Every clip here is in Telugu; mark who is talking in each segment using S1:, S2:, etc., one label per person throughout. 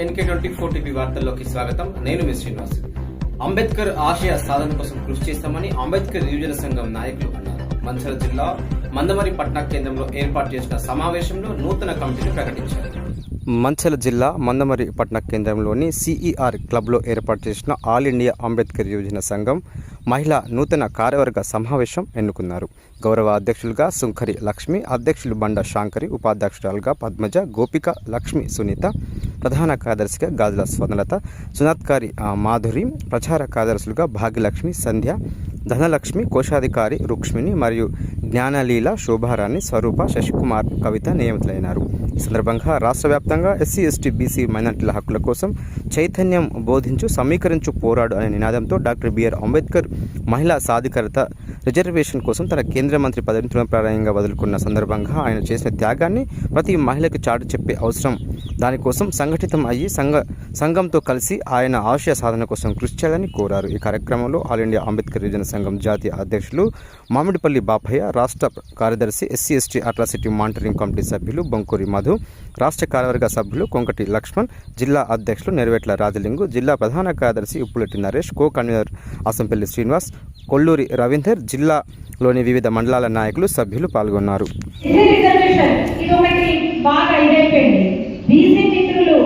S1: ఎన్కే ట్వంటీ ఫోర్ టీవీ వార్తల్లోకి స్వాగతం. నేను మీ శ్రీనివాస్. అంబేద్కర్ ఆశయ సాధన కోసం కృషి చేస్తామని అంబేద్కర్ యువజన సంఘం నాయకులు అన్నారు. మంచిర్యాల జిల్లా మందమరి పట్నా కేంద్రంలో ఏర్పాటు చేసిన సమావేశంలో నూతన కమిటీని ప్రకటించారు. మంచెల జిల్లా మందమరి పట్న కేంద్రంలోని సిఈఆర్ క్లబ్లో ఏర్పాటు చేసిన ఆల్ ఇండియా అంబేద్కర్ యువజన సంఘం మహిళా నూతన కార్యవర్గ సమావేశం ఎన్నుకున్నారు. గౌరవ అధ్యక్షులుగా సుంకరి లక్ష్మి అధ్యక్షులు బండ శాంకరి ఉపాధ్యక్షురాలుగా పద్మజ గోపిక లక్ష్మి సునీత ప్రధాన కార్యదర్శిగా గాజుల స్వర్ణలత సునాత్కారి మాధురి ప్రచార కార్యదర్శులుగా భాగ్యలక్ష్మి సంధ్య ధనలక్ష్మి కోశాధికారి రుక్ష్మిని మరియు జ్ఞానలీల శోభారాణి స్వరూప శశికుమార్ కవిత నియమితులైనారు. ఈ సందర్భంగా రాష్ట్ర వ్యాప్తంగా ఎస్సీ ఎస్టీ బీసీ మైనార్టీల హక్కుల కోసం చైతన్యం బోధించు సమీకరించు పోరాడు అనే నినాదంతో డాక్టర్ బిఆర్ అంబేద్కర్ మహిళా సాధికారత రిజర్వేషన్ కోసం తన కేంద్ర మంత్రి పదవిని తృణప్రాయంగా వదులుకున్న సందర్భంగా ఆయన చేసిన త్యాగాన్ని ప్రతి మహిళకు చాటు చెప్పే అవసరం. దానికోసం సంఘటితం అయ్యి సంఘ సంఘంతో కలిసి ఆయన ఆశయ సాధన కోసం కృషి చేయాలని కోరారు. ఈ కార్యక్రమంలో ఆల్ ఇండియా అంబేద్కర్ యువజన సంఘం జాతీయ అధ్యక్షులు మామిడిపల్లి బాపయ్య రాష్ట్ర కార్యదర్శి SC ST atrocity monitoring committee సభ్యులు బొంకూరి మధు రాష్ట్ర కార్యవర్గ సభ్యులు కొంకటి లక్ష్మణ్ జిల్లా అధ్యక్షులు నెరవేట్ల రాజలింగు జిల్లా ప్రధాన కార్యదర్శి ఉప్పులెట్టి నరేష్ కో కన్వీనర్ అసంపల్లి శ్రీనివాస్ కొల్లూరి రవీందర్ జిల్లాలోని వివిధ మండలాల నాయకులు సభ్యులు పాల్గొన్నారు.
S2: బీసీ మిత్రులు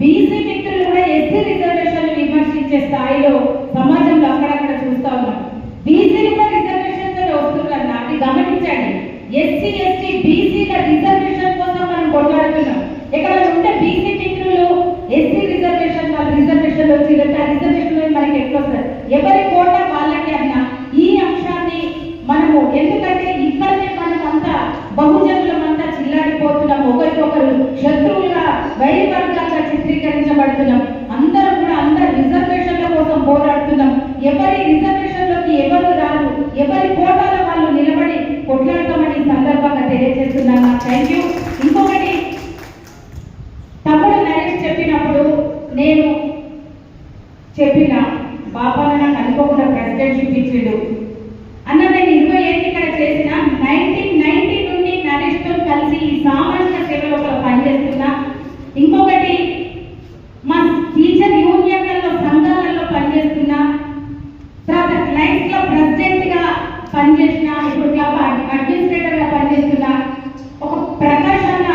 S2: బీసీ మిత్రులు కూడా ఎస్సీ రిజర్వేషన్ విమర్శించే స్థాయిలో సమాజంలో అక్కడక్కడ చూస్తా ఉన్నాం బీసీలు కూడా రిజర్వేషన్తో వస్తున్నారు అది గమనించండి ఎస్సీ ఎస్టీ బీసీల రిజర్వేషన్ కోసం మనం కొట్లాడుతున్నాం ఎక్కడ ఉంటే బీసీ మిత్రులు ఎస్సీ రిజర్వేషన్ వాళ్ళ రిజర్వేషన్ వచ్చిందంటే ఆ రిజర్వేషన్ మనకి ఎట్లా వస్తారు ఎవరి కోట వాళ్ళకి అన్న ఈ అంశాన్ని మనము ఎందుకంటే ఇక్కడనే మనమంతా బహుజనులమంతా చిల్లాడిపోతున్నాం. ఒకరికొకరు శత్రువులుగా వైరి వర్గాలుగా చిత్రీకరించబడుతున్నాం. అందరం కూడా అందరు రిజర్వేషన్ల కోసం పోరాడుతున్నాం. ఎవరి రిజర్వేషన్లోకి ఎవరు రారు ఎవరి కోటాల వాళ్ళు నిలబడి కొట్లాడతామని ఈ సందర్భంగా తెలియజేస్తున్నాను. థ్యాంక్ యూ ఇంకొకటి తమ్ముడు నరేష్ చెప్పినప్పుడు నేను చెప్పిన బాబాన నాకు అనుకోకుండా ప్రెసిడెంట్షిప్ ఇచ్చిండు అన్న నేను ఇరవై ఏళ్ళు ఇక్కడ చేసిన నైన్టీన్ నైన్టీ నుండి నరేష్తో కలిసి ఈ సామాజిక సేవలో ఒక పనిచేస్తున్నా ఇంకొకటి మా టీచర్ యూనియన్లలో సంఘాలలో పనిచేస్తున్నా తర్వాత లైఫ్ క్లబ్ ప్రెసిడెంట్గా పనిచేసిన ఇప్పుడు క్లబ్ అడ్మినిస్ట్రేటర్గా పనిచేస్తున్న ఒక ప్రకాష్ అన్న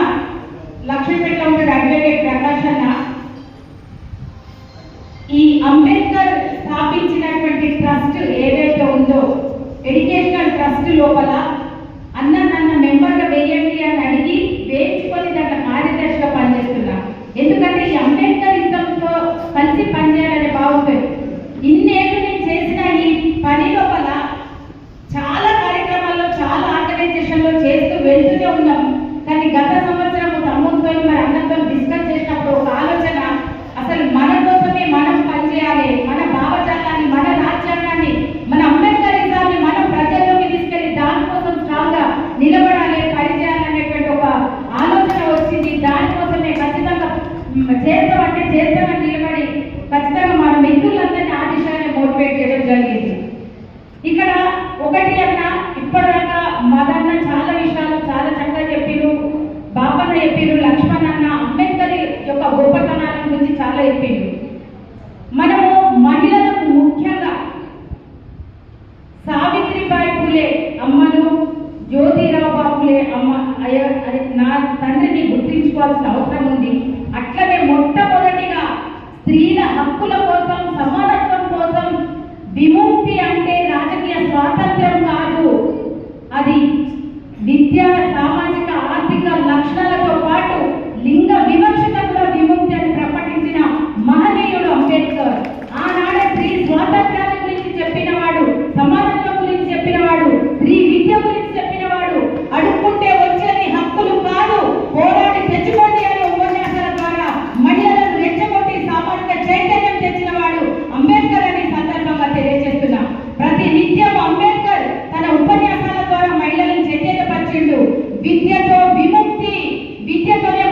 S2: లక్ష్మీపేటలో ఉంటాడు అడ్వకేట్ ప్రకాష్ అన్న. ఈ అంబేద్కర్ స్థాపించినటువంటి ట్రస్ట్ ఏదైతే ఉందో ఎడ్యుకేషనల్ ట్రస్ట్ లోపల అన్న నన్న మెంబర్గా వేయండి అని అడిగి వేయించుకొని దాంట్లో కార్యదర్శిగా పనిచేస్తున్నా. ఎందుకంటే ఈ అంబేద్కర్ యుద్ధంతో కలిసి పనిచేయాలనే బాగుంటుంది ఇన్నేళ్ళు నేను చేసిన ఈ పని లోపల అయ్య నా తండ్రిని గుర్తించుకోవాల్సిన అవసరం ఉంది. అట్లనే మొట్టమొదటిగా స్త్రీల హక్కుల కోసం సమానత్వం కోసం విముక్తి అంటే రాజకీయ స్వాతంత్రం కాదు. అది విద్యా సామాజిక বিদ্যাচর বিমুক্তি বিদ্যাচরের